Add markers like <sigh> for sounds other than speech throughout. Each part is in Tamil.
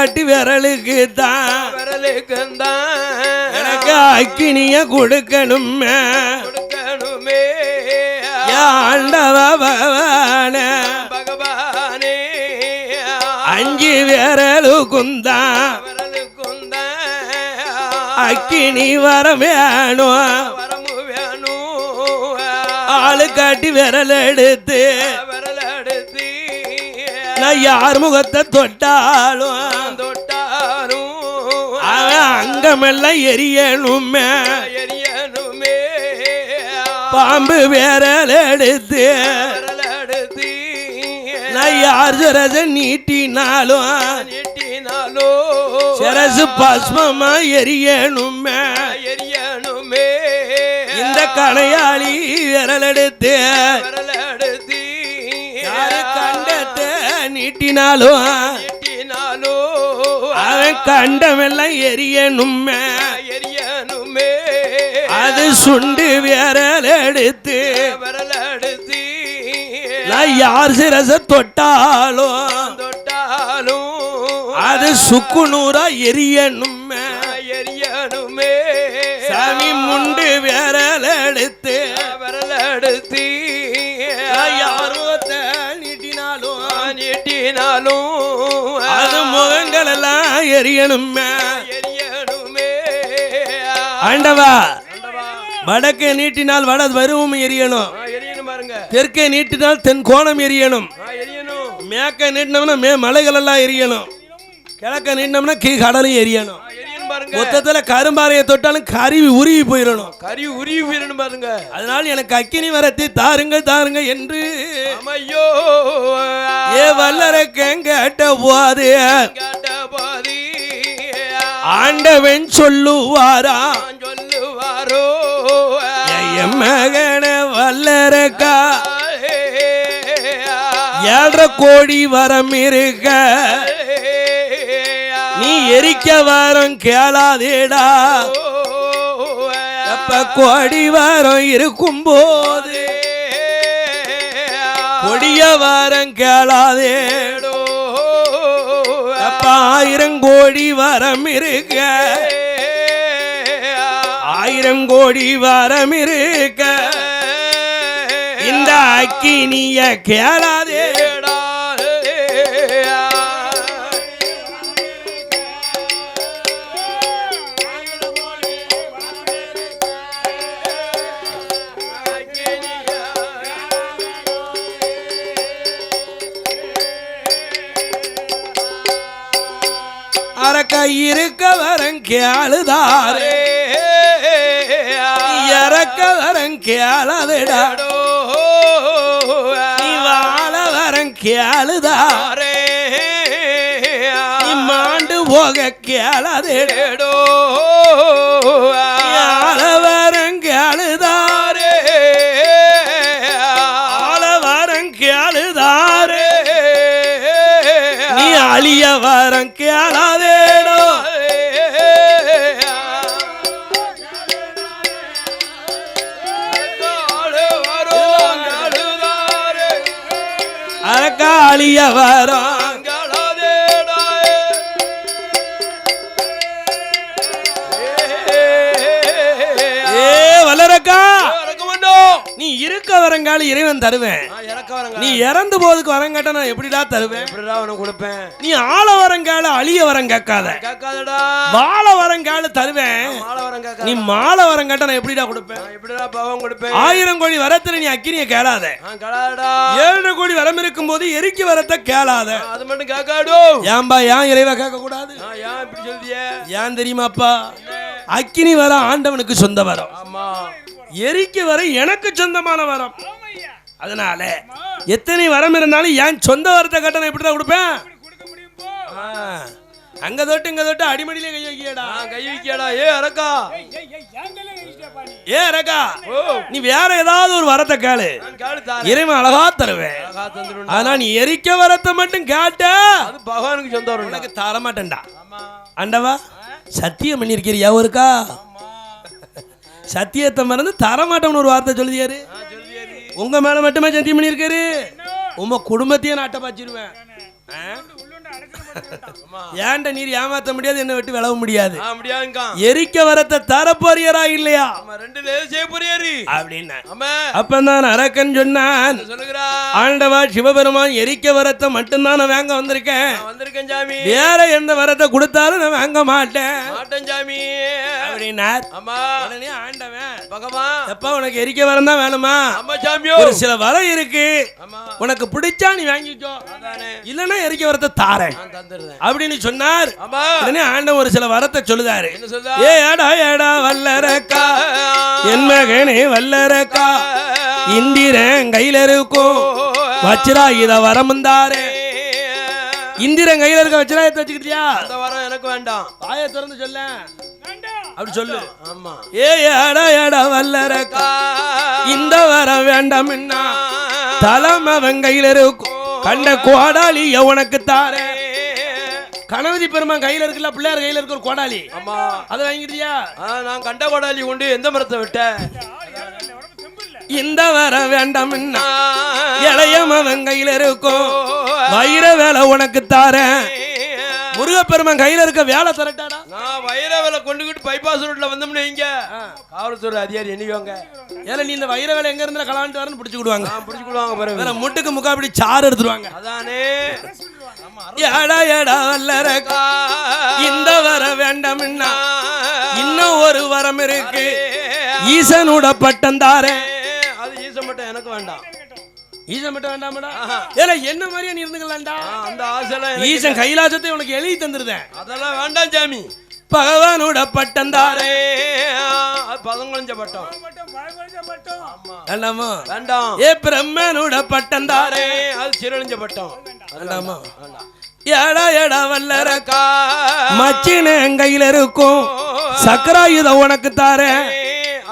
காட்டி விரலுக்கு தான் விரலுக்கு தான் எனக்கு அக்கினிய கொடுக்கணுமே. கொடுக்கணுமே. ஆண்டவ பகவான. பகவானே. அஞ்சு விரலுக்கும் தான் அக்கினி வர வேணும். ஆளு காட்டி விரல் எடுத்து நான் யார் முகத்தை தொட்டாலும் தொட்டாரும் அவன் அங்கமெல்லாம் எரியணுமே. எரியணுமே. பாம்பு விரல் எடுத்து நான் யார் சிரச நீட்டினாலும் நீட்டினாலோ சிரசு பஸ்மமா எரியணுமே. எரியணுமே. இந்த கணையாளி விரல் எடுத்து விரல் எடுத்து நீட்டினாலும் நீட்டினாலோ அவன் கண்டமெல்லாம் எரியணுமே. எரியணுமே. அது சுண்டு விரல் எடுத்து விரல் எடுத்து யார் சிரச தொட்டாலும் தொட்டாலும் அது சுக்குநூறா எரியணுமே. எரியணுமே. சாமி முண்டு விரல் எடுத்து விரல் எடுத்து நீட்டினாலும் அது முகங்கள் எல்லாம் எரியணுமே. எரியணுமே. ஆண்டவா வடக்கே நீட்டினால் வட வருவம் எரியணும். தெற்கே நீட்டினால் தென் கோணம் எரியணும். மேற்க நீட்டினோம்னா மே மலைகள் எல்லாம் எரியணும். கிழக்க நீட்டினோம்னா கீ கடலும் எரியணும். மொத்தத்துல கரும்பாறையை தொட்டாலும் கருவி உருகி போயிடணும். கறி உருவி போயிடணும் பாருங்க. அதனால் எனக்கு அக்கினி வரத்தை தாருங்க தாருங்க என்று அமையோ ஏ வல்லரை கேட்ட பாதி ஆண்டவன் சொல்லுவாரா? சொல்லுவாரோ? என் மகன வல்லரக்கா. ஏழரை கோடி வரம் இருக்க. நீ எரிக்க வரம் கேளாதேடா. எப்ப கோடி வரம் இருக்கும் போது கொடிய வரம் கேளாதே. எப்ப ஆயிரம் கோடி வரம் இருக்க? ஆயிரம் கோடி வரம் இருக்க? இந்த அக்கினிய கேளாதே அரக்க இருக்க இறக்க வரம் நீ வாழ வரம் மாண்டு போக கேளதிடோ நீ ஆள வரம் கேளுதாரே ஆள வரம் நீ அழிய வரம் வல்லரக்கா. நீ இருக்க வரங்கால இறைவன் தருவேன். நீ இறந்து போதுக்கு வரம் கேட்டா நான் எப்படிடா தருவேன்? கொடுப்பேன்? நீ ஆள வரங்கால அழிய வரம் கேட்காத. கேட்காதடா. வாழ தருவேன். வரம் கேட்காத. நீ மாலை வரம் கேட்டா நான் எப்படிடா கொடுப்பேன்? எப்படிடா பாவம் கொடுப்பேன்? ஆயிரம் கோடி வரத்துல நீ அக்கினிய கேளாத. ஏழரை கோடி வரம் இருக்கும் போது எரிக்கி வரத்தை கேளாத. அது மட்டும் கேட்காடோ ஏன்பா ஏன் இறைவா கேட்க கூடாது ஏன் இப்படி சொல்றிய? ஏன் தெரியுமாப்பா? அக்கினி வர ஆண்டவனுக்கு சொந்த வரம். ஆமா. எரிக்க வர எனக்கு சொந்தமான வரம். அதனால எத்தனை வரம் இருந்தாலும் ஏன் சொந்த வரத்தை கட்ட நான் எப்படிதான் கொடுப்பேன் அங்க தொட்டு இங்க தொட்டு அடிமடியிலே கை வைக்கியடா. கை வைக்கியாடா. ஏ அரக்கா. ஏ ரகா ஓ. நீ வேற ஏதாவது ஒரு வரத்தை கேளு. நான் கேளு தாரேன் இறைவன் அழகா தருவேன். ஆனா நீ எரிக்க வரத்தை மட்டும் கேட்ட. அது பகவானுக்கு சொந்தம் வரும்டா. உனக்கு தர மாட்டேன்டா ஆண்டவா சத்தியம் பண்ணியிருக்கிறியா ஒருக்கா சத்தியத்தை மறந்து தரமாட்டோம்னு ஒரு வார்த்தை சொல்லுதியாரு? உங்க மேல மட்டுமே சத்தியம் பண்ணியிருக்காரு உங்க குடும்பத்தையே நாட்டை பாச்சிருவேன் ஆ? ஏன்ட நீர் ஏமாத்த முடியாது என்னை விட்டு விளவ முடியாது. எரிக்க வரத்தை தரப்போறியரா இல்லையா? ஆமா ரெண்டு செய்ய போறியாரு அப்படின்னு. அப்பந்தான் அரக்கன் சொன்னான் ஆண்டவா சிவபெருமான் எரிக்க வரத்தை மட்டும்தான் நான் வாங்க வந்திருக்கேன். வந்திருக்கேன் சாமி. வேற எந்த வரத்தை கொடுத்தாலும் நான் வாங்க மாட்டேன். மாட்டேன் சாமி. அப்படின்னார். ஆமா. உடனே ஆண்டவன் பகவான். எப்ப உனக்கு எரிக்க வரம் தான் வேணுமா? ஆமா சாமியோ. ஒரு சில வரம் இருக்கு. உனக்கு பிடிச்சா நீ வாங்கிக்கோ. இல்லைன்னா எரிக்க வரத்தை தாரேன். தந்துடுறேன் அப்படின்னு சொன்னார். உடனே ஒரு சில வரத்தை சொல்லுதாரு. என்ன ஏ ஏடா ஏடா வல்லரக்கா. என் மகனே வல்லரக்கா. இந்திரன் கையில இருக்கும். வச்சிரா இத வரமுந்தாரே. இந்திரன் கையில இருக்க வச்சிராயத்தை வச்சுக்கிட்டியா? அந்த வரம் எனக்கு வேண்டாம். வாயை திறந்து சொல்ல. அப்படி சொல்லு. ஆமா. ஏ ஏடா ஏடா வல்லரக்கா. இந்த வர வேண்டாம் தலைமை அவன் கையில இருக்கும். கண்ட கோடாளி உனக்கு தாரே கணபதி பெருமான் கையில இருக்குல்ல பிள்ளையார் கையில இருக்க ஒரு கோடாளி ஆமா. அதை வாங்கிட்டியா நான் கண்ட கோடாலி கொண்டு எந்த மரத்தை விட்ட? இந்த வர வேண்டாம் இளையம் அவன் கையில இருக்கும். வைர வேலை உனக்கு தாரேன். முருகப்பெருமான் கையில இருக்க வேலை தரட்டாடா. நான் வைர வேலை கொண்டுகிட்டு பைபாஸ் ரோட்ல வந்தோம்னு இங்க காவல்துறை அதிகாரி எண்ணிக்கோங்க. ஏல நீ இந்த வைர வேலை எங்க இருந்து கலாண்டு வரன்னு பிடிச்சு விடுவாங்க நான் பிடிச்சுக்கிடுவாங்க பிறகு வேற முட்டுக்கு முக்காப்படி சாறு எடுத்துருவாங்க அதானே. ஏடா ஏடா வல்லரக்கா இந்த வர வேண்டாம் இன்னும் ஒரு வரம் இருக்கு. ஈசனோட பட்டம் தாரேன் அது ஈசம் மட்டும் எனக்கு வேண்டாம். ஈசன் மட்டும் வேண்டாமடா. ஏல என்ன மாதிரியே நீ இருந்துக்கலாம்டா? அந்த எனக்கு- ஈசன் கைலாசத்தை உனக்கு எழுதி தந்துருதேன். அதெல்லாம் வேண்டாம் சாமி பகவானோட பட்டம். தாரே பதங்குழஞ்ச பட்டம். வேண்டாமா? வேண்டாம். ஏ பிரம்மனோட பட்டம் தாரே அது சீரழிஞ்ச பட்டம். வேண்டாமா ஏடா ஏடா வல்லரக்கா மச்சின என் கையில இருக்கும் சக்கராயுத உனக்கு தாரேன்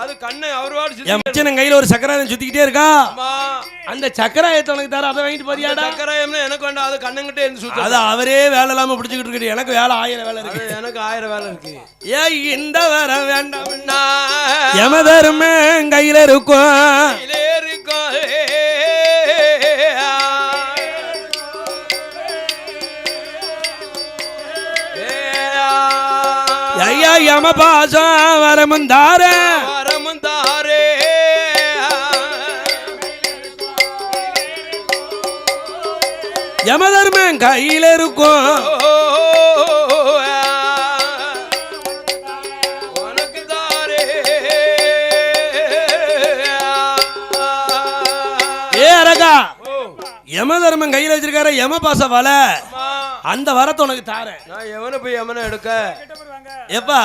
அது கண்ணு அவரோட என் மச்சின கையில ஒரு சக்கராயுதம் சுத்திக்கிட்டே இருக்கா அந்த சக்கராயத்தை உனக்கு தர அதை வாங்கிட்டு போறியாடா சக்கராயம்னு எனக்கு வேண்டாம் அது கண்ணுங்கிட்ட இருந்து அது அவரே வேலை இல்லாம பிடிச்சுக்கிட்டு இருக்கு எனக்கு வேலை ஆயிரம் வேலை இருக்கு எனக்கு ஆயிரம் வேலை இருக்கு ஏய் இந்த வர வேண்டாம் நான் யமதர்ம கையில இருக்கும் கையிலே இருக்கோம். ஐயா யம பாசம் வரமும் தாரேன் வரமும் தாரே யமதர்மன் கையில இருக்கும். உனக்கு தாரே ஏ அரகா ஓ, யமதர்மன் கையில வச்சிருக்காரு யம பாச வலை அந்த வரத்தை உனக்கு தாரேன். நான் எவனை போய் எவனை எடுக்க? எப்பா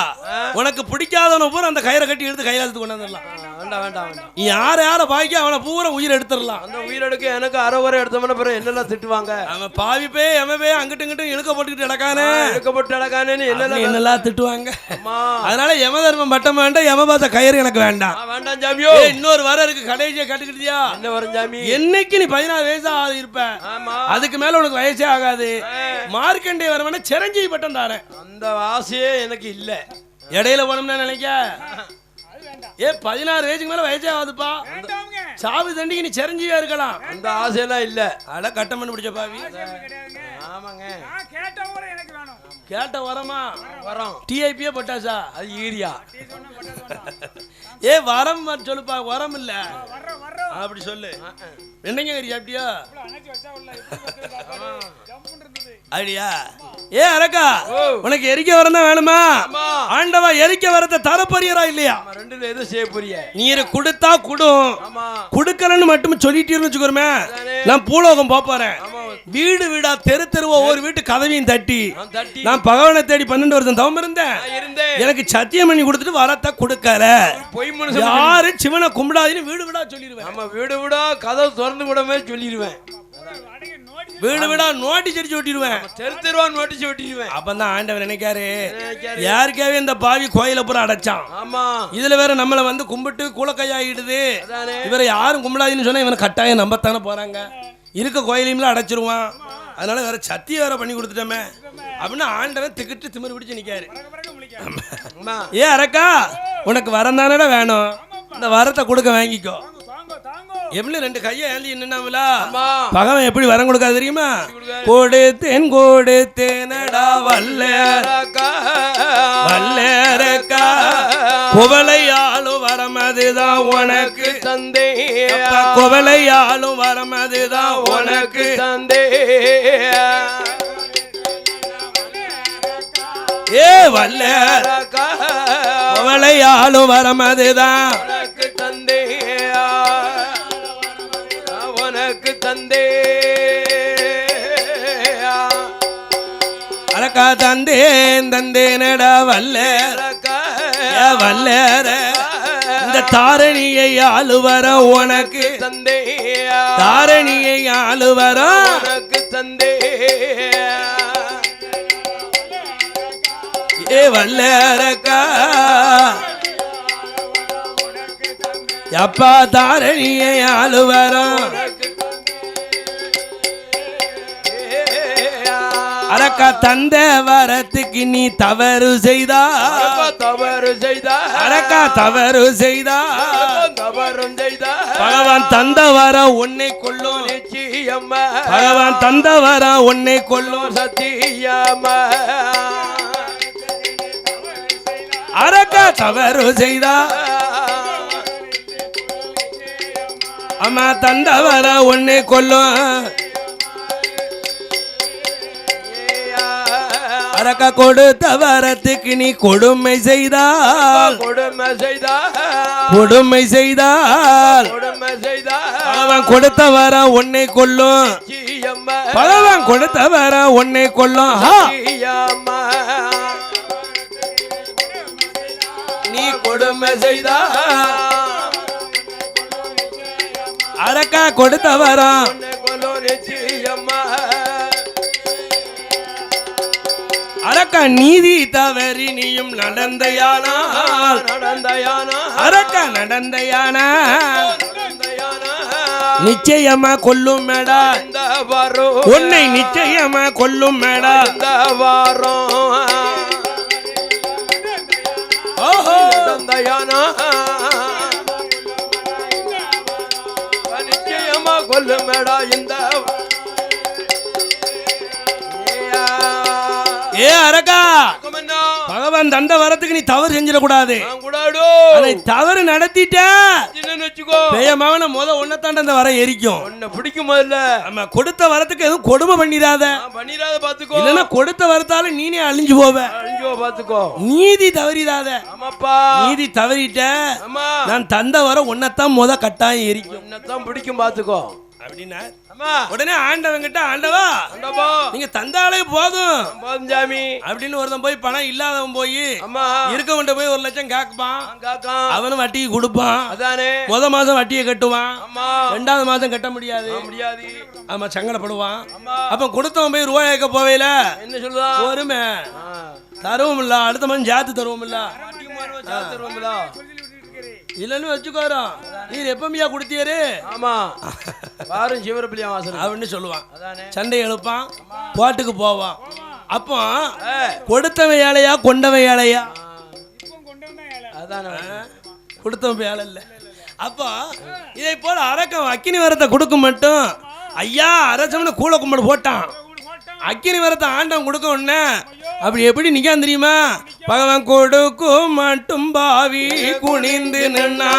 உனக்கு பிடிக்காதவன பூரா அந்த கயிறை கட்டி எடுத்து கைலாசத்துக்கு கொண்டாந்துடலாம் ஆ, வேண்டாம் வேண்டாம் வேண்டாம். நீ யார யார பாய்க்க அவனை பூரா உயிர் எடுத்துடலாம். அந்த உயிரெடுக்க எனக்கு அரை வரை எடுத்தோம்னா பிறகு என்னெல்லாம் திட்டுவாங்க? அவன் பாவி பே எம பே அங்கிட்டு இங்கிட்டும் இழுக்க போட்டுக்கிட்டு கிடக்கானே. எடுக்கப்பட்டு அடக்கானேன்னு அவனை என்னெல்லாம் என்னெல்லாம் திட்டுவாங்க? அதனால யமதர்மன் பட்டம் வேண்டாம் யமபாச கயிறு எனக்கு வேண்டாம். வேண்டாம் ஏய், இன்னொரு வர இருக்கு கடைசியா கட்டுக்கிட்டியா? என்ன வரும் சாமி? என்னைக்கு நீ பதினாறு வயசு ஆகுது இருப்ப. அதுக்கு மேல உனக்கு வயசே ஆகாது. மார்க்கண்டே வரவன சிரஞ்சீவி பட்டம் தாரேன். அந்த ஆசையே எனக்கு இல்ல. இடையில போனோம்னா நினைக்க? ஏ பதினாறு வயசுக்கு மேல வயசே ஆகுதுப்பா. சாவு தண்டிக்கு நீ சிரஞ்சீவியா இருக்கலாம். அந்த ஆசையெல்லாம் இல்ல. அட கட்டம் பண்ணி பிடிச்ச பாவி. ஆமாங்க. கேட்ட வரமா? வரோம். டிஐபியே பட்டாசா அது ஈரியா. ஏ வரம் வர சொல்லுப்பா வரம் இல்ல. அப்படி சொல்லு. என்னங்க அப்படியா? அப்படியா ஏ அரக்கா உனக்கு எரிக்க வரம் தான் வேணுமா? ஆண்டவா எரிக்க வரத்தை தரப்பரியரா இல்லையா? நம்ம ரெண்டுல எது செய்ய போறிய. நீர் கொடுத்தா குடும். கொடுக்கலன்னு மட்டும் சொல்லிட்டீர்னு வச்சுக்கோமே. நான் பூலோகம் போறேன். வீடு வீடா தெரு தெருவா ஒவ்வொரு வீட்டு கதவையும் தட்டி. நான் பகவானை தேடி பன்னெண்டு வருஷம் தவம் இருந்தேன். எனக்கு சத்தியம் பண்ணி கொடுத்துட்டு வரத்தை கொடுக்கல. யாரு சிவனை கும்பிடாதுன்னு வீடு வீடா சொல்லிடுவேன். நம்ம வீடு விடா கதவு திறந்து விடமே சொல்லிடுவேன். வீடு வீடா நோட்டீஸ் அடிச்சு ஓட்டிடுவேன் தெரு தெருவான் நோட்டீஸ் ஒட்டிடுவேன். அப்பதான் ஆண்டவர் நினைக்காரு. யாருக்காவே இந்த பாவி கோயில பூரா அடைச்சான். ஆமா. இதுல வேற நம்மள வந்து கும்பிட்டு கூலக்கையாயிடுது இவரை யாரும் கும்பிடாதுன்னு சொன்னா இவனை கட்டாயம் நம்பத்தானே போறாங்க. இருக்க கோயிலையும் அடைச்சிருவான். அதனால வேற சத்திய வேற பண்ணி கொடுத்துட்டோமே. அப்படின்னு ஆண்டவன் திக்கிட்டு திமிரு பிடிச்சு அம்மா ஏ அரக்கா உனக்கு வரம் தானடா வேணும். இந்த வரத்தை கொடுக்க வாங்கிக்கோ. எப்படி ரெண்டு கையை ஏந்தி நின்னாமல பகவன் எப்படி வரம் கொடுக்காது தெரியுமா? கொடுத்தேன் கொடுத்தேனடா வல்லேர் அக்கா. வல்லேரக்கா குவளையாலும் வரமதுதான் உனக்கு தந்தே. குவளையாலும் வரமதுதான் உனக்கு உனக்கு தந்தே. ஏ வல்லேர் அக்கா. குவளையாலும் வரமதுதான் உனக்கு தந்தே. உனக்கு தந்தே. அறக்கா தந்தேன் தந்தேனடா. ஏ வல்லேர. இந்த தாரணியை ஆளுவர உனக்கு? தந்தே தாரணியை ஆளுவர? உனக்கு தந்தே ஏ வல்லரக்கா. அப்பா தாரணியை ஆளுவரம் அரக்கா தந்த வரத்துக்கு நீ தவறு செய்தா? தவறு செய்தா? அரக்கா தவறு செய்தா? தவறும் செய்தா? பகவான் தந்த வர உன்னை கொல்லும். நிச்சயம்மா பகவான் தந்த வர உன்னை கொல்லும். சத்தியம்மா அரக்கா தவறு செய்தா? அம்மா தந்த வர உன்னை கொல்லும். அரக்கா கொடுத்த வரத்துக்கு நீ கொடுமை செய்தால். கொடுமை செய்தா கொடுமை செய்தால். கொடுமை செய்தா பகவான் கொடுத்த வர உன்னை கொல்லும். பகவான் கொடுத்த வர உன்னை கொல்லும். நீ கொடுமை செய்தா அரக்கா கொடுத்த வரம். அரக்க நீதி தவறி நீயும் நடந்தையானால். நடந்தயானா அரக்கா நடந்தையானால். நிச்சயமா கொல்லும் மேடா இந்த வரும் உன்னை நிச்சயமா கொல்லும் மேடா இந்த வாரம் ஓஹோ. தந்தையானா நிச்சயமா கொல்லுமேடா. இந்த பகவான் தந்த வரத்துக்கு நீ தவறு செஞ்சிடக்கூடாது. தவறு நடத்திட்ட பெயமாவன முத ஒன்னத்தாண்ட அந்த வர எரிக்கும். உன்னை பிடிக்கும் முதல்ல நம்ம கொடுத்த வரத்துக்கு எதுவும் கொடுமை பண்ணிடாத. பண்ணிடாத பாத்துக்கோ இல்லைன்னா கொடுத்த வரத்தால நீனே அழிஞ்சு போவ. அழிஞ்சோ பாத்துக்கோ நீதி தவறிடாத. ஆமாப்பா. நீதி தவறிட்ட நான் தந்த வர உன்னைத்தான் முத கட்டாயம் எரிக்கும். உன்னைத்தான் பிடிக்கும் பாத்துக்கோ அப்படின்னா உடனே ஆண்டவன் கிட்ட ஆண்டவா. நீங்க தந்தாலே போதும். போதும் சாமி. அப்படின்னு ஒருத்தன் போய் பணம் இல்லாதவன் போய் அம்மா. இருக்கவன்ட்ட போய் ஒரு லட்சம் கேட்பான். அவனும் வட்டிக்கு கொடுப்பான். அதானே. முத மாசம் வட்டியை கட்டுவான். ரெண்டாவது மாசம் கட்ட முடியாது. முடியாது. ஆமா சங்கடப்படுவான். அப்ப கொடுத்தவன் போய் ரூபாய் கேட்க போவேல என்ன சொல்லுதான் பொறுமை. தருவோம் இல்ல அடுத்த மாதம் ஜாத்து தருவோம் இல்ல? இல்லைன்னு வச்சுக்கோறோம். நீர் எப்பமியா கொடுத்தியாரு ஆமா. பாரும் சிவரப்பிள்ளையா வாசல் அப்படின்னு சொல்லுவான். சண்டை எழுப்பான் பாட்டுக்கு போவான். அப்போ கொடுத்தவன் ஏழையா கொண்டவன் ஏழையா? அதானே. கொடுத்தவன் வேலை இல்லை. அப்போ இதை போல அரக்கம் அக்கினி வரத்தை கொடுக்க மட்டும் ஐயா அரசம்னு கூல கும்பிடு போட்டான். அக்கினி வரத்தை ஆண்டவன் கொடுக்க உடனே அப்படி எப்படி நிக்கான் தெரியுமா? பகவான் கொடுக்கும் மட்டும் பாவி குனிந்து நின்னா.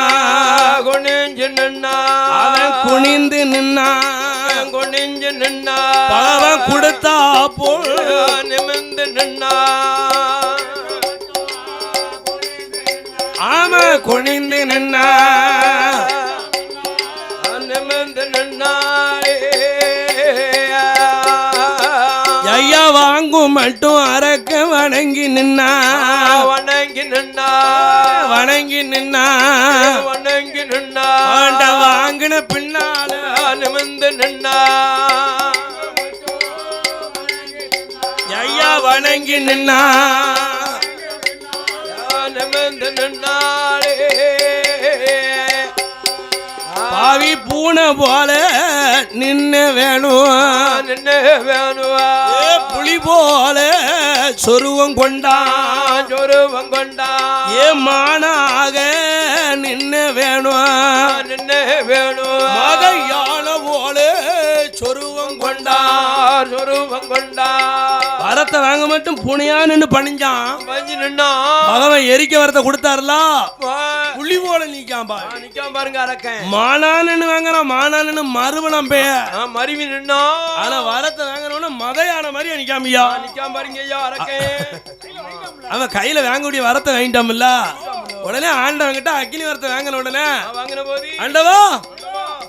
கொணிஞ்சு நின்னா. குனிந்து நின்னா. கொணிஞ்சு நின்னா. பகவான் கொடுத்தா போல். நிமிந்து நின்னா. ஆமா குனிந்து நின்னா. மட்டும் அரக்க வணங்கி நின்னா. வணங்கி நின்னா. வணங்கி நின்னா. வணங்கி நின்னா. ஆண்ட வாங்கின பின்னால நிமிந்து நின்னா. ஐயா வணங்கி நின்னா. நிமிந்து நின்னாளே பாவி பூனை போல நின்னு வேணும். நின்னு வேணுவா. புலி சொருவம் கொண்டான் சொருவம் கொண்டா. ஏ மானாக நின்னு வேணும்? நின்னு வேணுவா மகையான போல சொருவம் கொண்டா. சொருவம் கொண்டா. வரத்தை வாங்க மட்டும் புனியா நின்னு பணிஞ்சான். பஞ்சு நின்னா. பகவன் எரிக்க வரத்தை கொடுத்தாருல? புலி போல நீக்கான் பா நிக்காம பாருங்க அரக்கன். மானான்னு வாங்குறான் மானான்னு மறுபணம் பே ஆ, மருவி நின்னா. ஆனா வரத்தை வாங்குறவன மதையான மாதிரி நிக்காமியா நிக்காம பாருங்க ஐயா அரக்கன். அவன் கையில வாங்கக்கூடிய வரத்தை வாங்கிட்டான்ல உடனே ஆண்டவன் கிட்ட அக்கினி வரத்தை வாங்கின உடனே. ஆ, வாங்கின போது. ஆண்டவா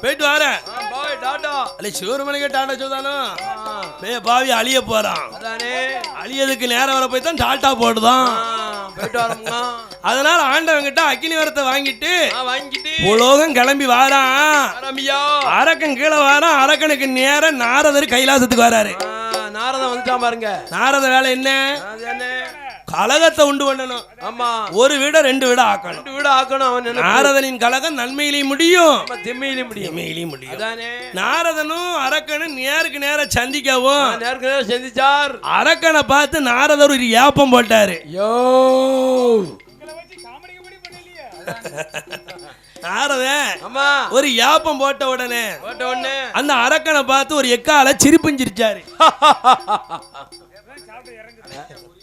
போயிட்டு வரேன் பாய் டாடா. அல்ல சிவருமணிக்கு டாட்டா சொல்தானோ ஆ, பே பாவி அழிய போறான். அழியதுக்கு நேரம் வர போய் தான் டாட்டா வரோம்மா அதனால ஆண்டவன் கிட்ட அக்கினி வரத்தை வாங்கிட்டு உலோகம் கிளம்பி வாரான். அரக்கன் கீழே வாரான். அரக்கனுக்கு நேரம் நாரதர் கைலாசத்துக்கு வராரு. ஆ, நாரதன் வந்துட்டான் பாருங்க. நாரத வேலை என்ன? கலகத்தை உண்டு பண்ணணும். ஆமா. ஒரு வீட ரெண்டு வீட ஆக்கணும். ரெண்டு வீடு ஆக்கணும் அவன். நாரதனின் கலகம் நன்மையிலையும் முடியும். நம்ம திம்மையில முடியும். தீமையிலையும் முடியும். நாரதனும் அரக்கனும் நேருக்கு நேர சந்திக்கவும். நேருக்கு நேரம் சந்திச்சார். அரக்கனை பார்த்து நாரதர் ஒரு ஏப்பம் போட்டாரு. யோ. ஒரு ஏப்பம் போட்ட உடனே போட்ட உடனே. அந்த அரக்கனை பார்த்து ஒரு எக்கால சிரிப்புஞ்சிருச்சாரு. <laughs>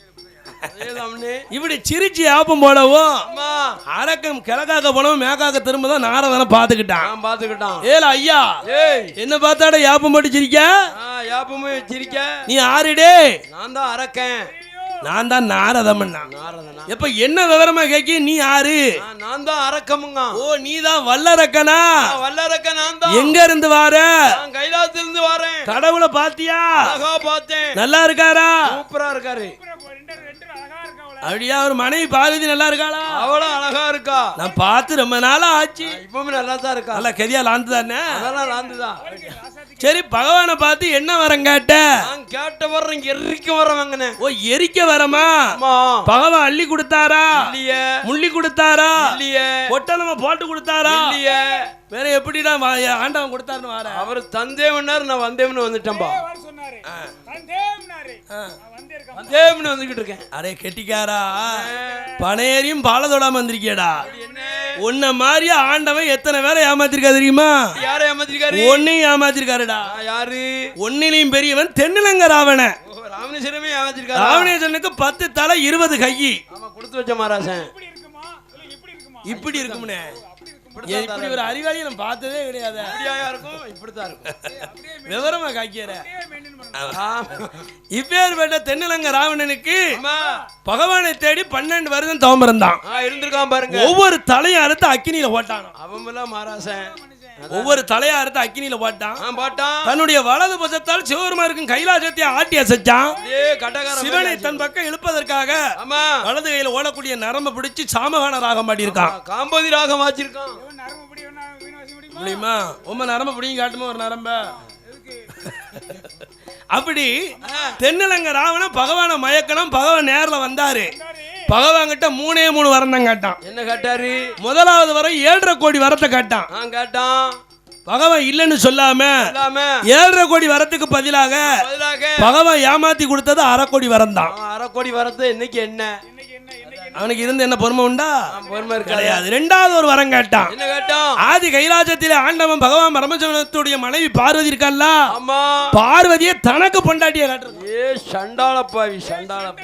இப்படி சிரிச்சு ஏப்பம் போடவும் அம்மா அரக்கன் கிழக்காக்க போனவன் மேக்காக்க திரும்ப தான் நாரதனை பார்த்துக்கிட்டான். நான் பாத்துக்கிட்டான் ஏல ஐயா என்ன பார்த்தாட ஏப்பம் போட்டு சிரிக்க? ஆ, யாப்பமும் வச்சிருக்க நீ ஆறிடே. நான் தான் அரக்கேன். நான் தான் நாரதமன்னா. நாரதனா. எப்ப என்ன விவரமா கேக்கி நீ யாரு ஆ, நான் தான் அரக்கமுங்க. ஓ நீ தான் வல்லரக்கனா வல்லரக்க நான் தான் எங்க இருந்து வார? கைலாசத்துல இருந்து வரேன். கடவுளை பாத்தியா? அழகா பார்த்தேன். நல்லா இருக்காரா? சூப்பரா இருக்காரு. அப்படியா ஒரு மனைவி பார்வதி நல்லா இருக்காளா? அவளும் அழகா இருக்கா. நான் பார்த்து ரொம்ப நாளா ஆச்சு. இப்பவும் நல்லா தான் இருக்கா. நல்லா கெதியா லாந்து தானே அதெல்லாம் லாந்துதான். சரி பகவானை பார்த்து என்ன வரம் கேட்ட? நான் கேட்ட வர்றேன் எரிக்க வர வாங்கினேன். ஓ எரிக்க வரமா? அம்மா பகவான் அள்ளி கொடுத்தாரா? இல்லையே. முள்ளி கொடுத்தாரா? இல்லையே. பொட்டலமா போட்டு கொடுத்தாரா? இல்லையே. வேற எப்படிடா ஆண்டவன் கொடுத்தாருன்னு வார அவர் தந்தேவனார் நான் வந்தேவனு வந்துட்டேன்பா. வந்தேவனு வந்துகிட்டு இருக்கேன். அரே கெட்டிக்காரா. பனையேறியும் பால தொடாம வந்திருக்கியடா. உன்ன மாதிரியா ஆண்டவன் எத்தனை பேரை ஏமாத்திருக்கா தெரியுமா? யாரை ஏமாத்திருக்காரு? ஒன்னையும் ஏமாத்திருக்காருடா. யாரு? ஒன்னிலையும் பெரியவன் தென்னிலங்க ராவண ஓ, ராமேஸ்வரமே ஏமாத்திருக்காரு? ராவணேசனுக்கு பத்து தலை இருபது கையி ஆமா கொடுத்து வச்ச மகாராசன் இப்படி இருக்கும்னே. இப்படி ஒரு அறிவாளியை நான் பார்த்ததே கிடையாது. இருக்கும்? இப்படித்தான் இருக்கும். விவரமா காக்கியற. ஆ, இப்பேற்பட்ட தென்னிலங்க ராவணனுக்கு ஆமா. பகவானை தேடி பன்னெண்டு வருடம் தவம் இருந்தான் ஆ, இருந்திருக்கான் பாருங்க. ஒவ்வொரு தலையும் அறுத்து அக்கினியில போட்டான் அவன் மகாராசன் ஒவ்வொரு தலையா அறுத்து அக்கினியில போட்டான். ஆ பாட்டான். தன்னுடைய வலது புஜத்தால் சிவபெருமானுக்கும் கைலாசத்தை ஆட்டி அசைச்சான். சிவனை தன் பக்கம் இழுப்பதற்காக ஆமா. வலது கையில ஓடக்கூடிய நரம்பை பிடிச்சு சாமகான ராகம் பாடியிருக்கான். காம்போதி ராகம் வாச்சிருக்கான் முடியுமா உம்ம நரம்ப பிடிங்க காட்டுமா ஒரு நரம்ப? அப்படி தென்னிலங்க ராவணன் பகவானை மயக்கணும். பகவான் நேர்ல வந்தாரு. பகவான் கிட்ட மூணே மூணு வரம் தான் கேட்டான். என்ன கேட்டாரு? முதலாவது வரம் ஏழரை கோடி வரத்தை கேட்டான். கேட்டான். பகவான் இல்லைன்னு சொல்லாம ஏழரை கோடி வரத்துக்கு பதிலாக பகவான் ஏமாத்தி கொடுத்தது அரை கோடி வரம் தான் அரை கோடி வரது இன்னைக்கு என்ன? அவனுக்கு இருந்து என்ன பொறுமை உண்டா? பொறுமை கிடையாது. ரெண்டாவது ஒரு வரம் கேட்டான். ஆதி கைலாசத்திலே ஆண்டவன் பகவான் பரமசிவனத்துடைய மனைவி பார்வதி இருக்கல்ல பார்வதியை தனக்கு பொண்டாட்டிய காட்டுறது. ஏ சண்டாள பாவி சண்டாள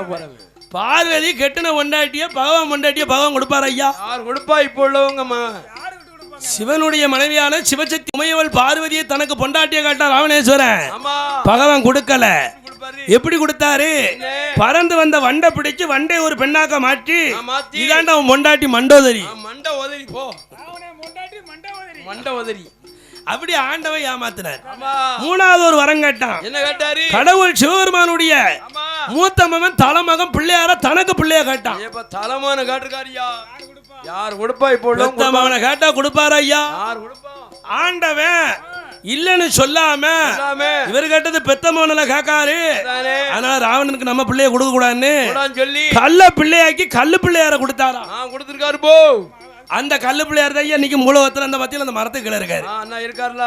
போறவன். பார்வதி கெட்டின பொண்டாட்டிய பகவான் பொண்டாட்டிய பகவான் கொடுப்பார் ஐயா. யார் கொடுப்பா இப்போ உள்ளவங்க ம- சிவனுடைய மனைவியான சிவசக்தி உமையவள் பார்வதியை தனக்கு பொண்டாட்டிய காட்டார் ராவணேஸ்வரன். பகவான் கொடுக்கல. எப்படி கொடுத்தாரு? பறந்து வந்த வண்டை பிடிச்சு வண்டை ஒரு பெண்ணாக்க மாற்றி இதாண்ட அவன் பொண்டாட்டி மண்டோதரி. ஆ, மண்டை உதறி போ. மண்டை உதறி அப்படி ஆண்டவன் ஏமாத்தினார். மூணாவது ஒரு வரம் கேட்டான். என்ன கேட்டாரு? கடவுள் சிவபெருமானுடைய மூத்த மகன் தலைமகன் பிள்ளையார தனக்கு பிள்ளைய கேட்டான். ஏப்பா தலைமான காட்டுக்காரியா யார் கொடுப்பா இப்போ மகனை கேட்டா கொடுப்பாரு ஐயா? யார் கொடுப்பா ஆண்டவன் இல்லைன்னு சொல்லாம இவர் கேட்டது பெத்த மகனில் கேட்காரு. தானே ஆனா ராவணனுக்கு நம்ம பிள்ளைய கொடுக்க கூடாதுன்னு சொல்லி. கல்ல பிள்ளையாக்கி கல்லு பிள்ளையார கொடுத்தாராம் ஆ கொடுத்துருக்காரு போ. அந்த கல்லு பிள்ளையார் தான் இன்னைக்கு மூலவத்துல அந்த மத்தியில் அந்த மரத்துக்கு இருக்காரு. இருக்கார்ல?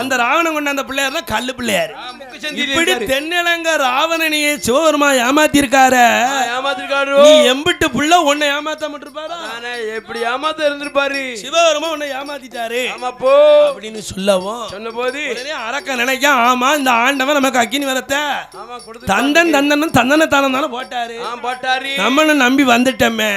அந்த ராவணன் கொண்ட அந்த பிள்ளையார் தான் கல்லு பிள்ளையார். இப்படி இருக்காரு. தென்னிலங்க ராவணனையே சிவபெருமா ஏமாத்திருக்கார. ஆ, ஏமாத்திருக்காரு. நீ எம்பிட்டு புள்ள உன்னை ஏமாத்த இருப்பாரா ஆனா எப்படி ஏமாத்த இருந்திருப்பாரு? சிவபெருமா உன்னை ஏமாத்திட்டாரு. ஆமா போ அப்படின்னு சொல்லவும் சொன்ன போது அரக்க நினைக்க ஆமா இந்த ஆண்டவன் நமக்கு அக்கினி வரத்த. ஆமா கொடுத்து தந்தன் தந்தனும் தந்தன தானந்தால போட்டாரு. போட்டாரு. நம்மளும் நம்பி வந்துட்டோமே.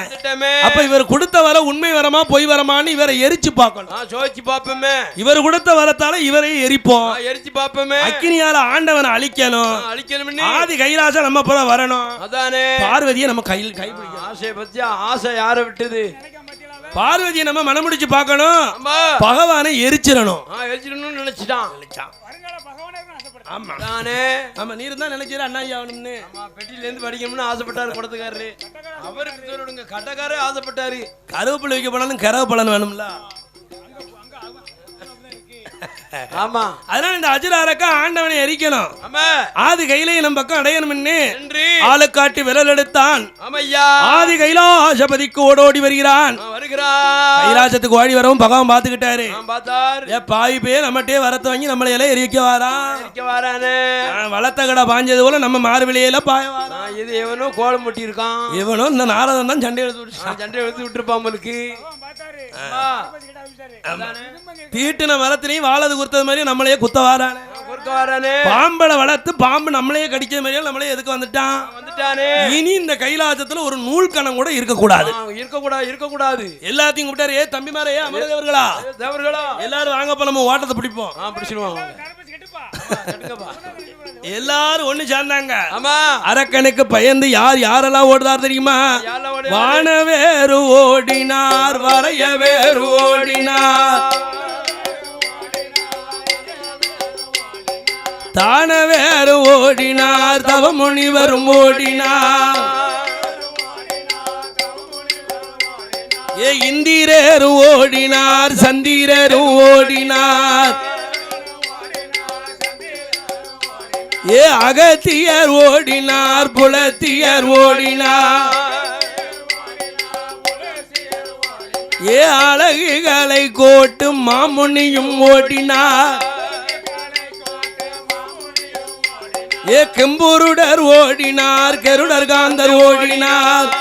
அப்ப இவர் கொடுத்த வர உண்மை வரமா பொய் வரமான்னு இவரை எரிச்சு பார்க்கணும். சோதிச்சு பாப்போமே இவர் கொடுத்த வரத்தால இவரை எரிப்போம். எரிச்சு பாப்போமே அக்கினியால ஆண்டவனை அழிக்கணும். ஆ, அழிக்கணும்னு. ஆதி கைலாசம் நம்ம புற வரணும். அதானே. பார்வதியை நம்ம கையில் கைப்பிடிக்கணும் ஆசையை பத்தி ஆசை யார விட்டது? பார்வதியை நம்ம மனம் முடிச்சு பார்க்கணும். ஆமா. பகவானை எரிச்சிடணும். ஆ எரிச்சிடணும்னு நினைச்சிட்டான். ஆமா தானே ஆமா. நீ இருந்தா நினைச்சிரு அண்ணா ஆகணும்னு ஆமா பெட்டில இருந்து படிக்கணும்னு ஆசைப்பட்டாரு குடத்துக்காரரு. அவருக்கு கட்டக்காரே ஆசைப்பட்டாரு. கருவேப்பிலை வைக்க போனாலும் கரவு பலன் வேணும்ல. <laughs> ஆமா. அதனால இந்த அஜிராரக்கா ஆண்டவனை எரிக்கணும். ஆதி கையிலையும் நம்ம பக்கம் அடையணும்னு நன்றி. ஆளுக்காட்டி விரல் எடுத்தான். ஆதி கைலாசபதிக்கு ஓடோடி வருகிறான். வருகிறா கைலாசத்துக்கு ஓடி வரவும் பகவான் பார்த்தார். ஏ பாவி பே நம்மகிட்டே வரத்த வாங்கி நம்மளை எல்லாம் எரிக்க வாரான். வளர்த்த கடை பாஞ்சது போல நம்ம மார்பிளையில பாய வாரான் நான் இது எவனோ கோலம் முட்டி இருக்கான் இவனும் இந்த நாரதன் தான் சண்டை. நான் சண்டை எடுத்து விட்டுருப்பான் உங்களுக்கு தீட்டுன மரத்திலையும் வாழது குத்துறது மாதிரி நம்மளையே குத்த வாரானே பாம்பளை வளர்த்து பாம்பு நம்மளையே கடிக்கிற மாதிரியே நம்மளே எதுக்கு வந்துட்டான்? வந்துட்டானே? இனி இந்த கைலாசத்துல ஒரு நூல் கணம் கூட இருக்கக்கூடாது. ஆ, இருக்கக்கூடாது இருக்கக்கூடாது. எல்லாத்தையும் கூப்பிட்டாரு ஏ தம்பிமாரே ஏ அமரதேவர்களா? தேவர்களா? எல்லாரும் வாங்கப்ப நம்ம ஓட்டத்தை பிடிப்போம். கட்டுங்கப்பா. எல்லாரும் ஒண்ணு சேர்ந்தாங்க. ஆமா. அரக்கனுக்கு பயந்து யார் யாரெல்லாம் ஓடுறார் தெரியுமா? வானவேறு ஓடினார் வரைய வேறு ஓடினார். தானவேறு ஓடினார் தவமுனிவரும் ஓடினார். ஏ இந்திரேரு ஓடினார் சந்திரரும் ஓடினார். ஏ அகத்தியர் ஓடினார் புலத்தியர் ஓடினார். ஏ அழகுகளை கோட்டு மாமுனியும் ஓடினார். ஏ கெம்புருடர் ஓடினார் கருடர் காந்தர் ஓடினார்.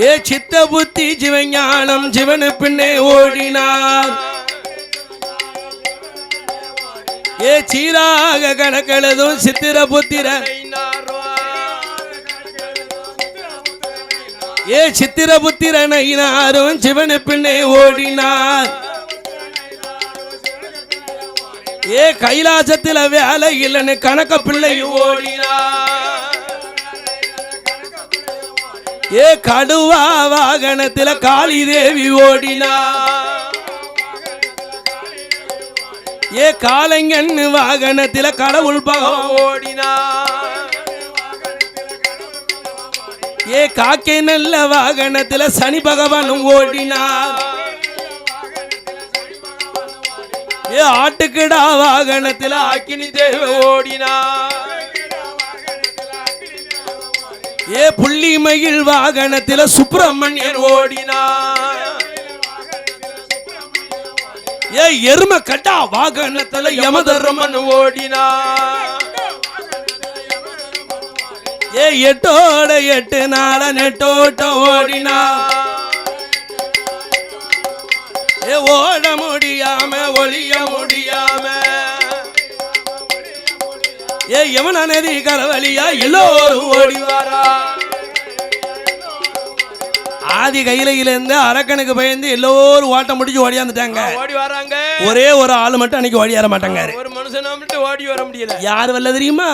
ஏ சித்த புத்தி சிவஞானம் சிவனு பின்னே ஓடினார். ஏ சீராக கணக்கெழுதும் சித்திர புத்திர. ஏ சித்திர புத்திரனையினாரும் சிவனு பின்னே ஓடினார். ஏ கைலாசத்துல வேலை இல்லைன்னு கணக்க பிள்ளையும் ஓடினார். ஏ கடுவா வாகனத்துல காளி தேவி ஓடினார். ஏ காளைங்கன்னு வாகனத்தில கடவுள் பகவான். ஓடினார் ஏ காக்கை நல்ல வாகனத்தில சனி பகவானும் ஓடினார். ஏ ஆட்டுக்கிடா வாகனத்தில அக்கினி தேவ ஓடினார். ஏ புள்ளி மயில் வாகனத்தில சுப்பிரமணியன் ஓடினார். ஏ எரும கட்டா வாகனத்துல யமதர்மன் ஓடினார் ஏ எட்டோட எட்டு நாள நெட்டோட்ட ஓடினா. ஏ ஓட முடியாம ஒளிய முடியாம. ஏ யமுனா நதி கரவழியா எல்லோரும் ஓடி ஓடிவாரா ஆதி கையிலிருந்து அரக்கனுக்கு பயந்து எல்லோரும் ஓட்டம் முடிச்சு ஓடியாந்துட்டாங்க ஓடி வராங்க. ஒரே ஒரு ஆள் மட்டும் அன்னைக்கு ஓடி வர மாட்டாங்க. ஒரு மனுஷனா மட்டும் ஓடி வர முடியல. யார் வரல தெரியுமா?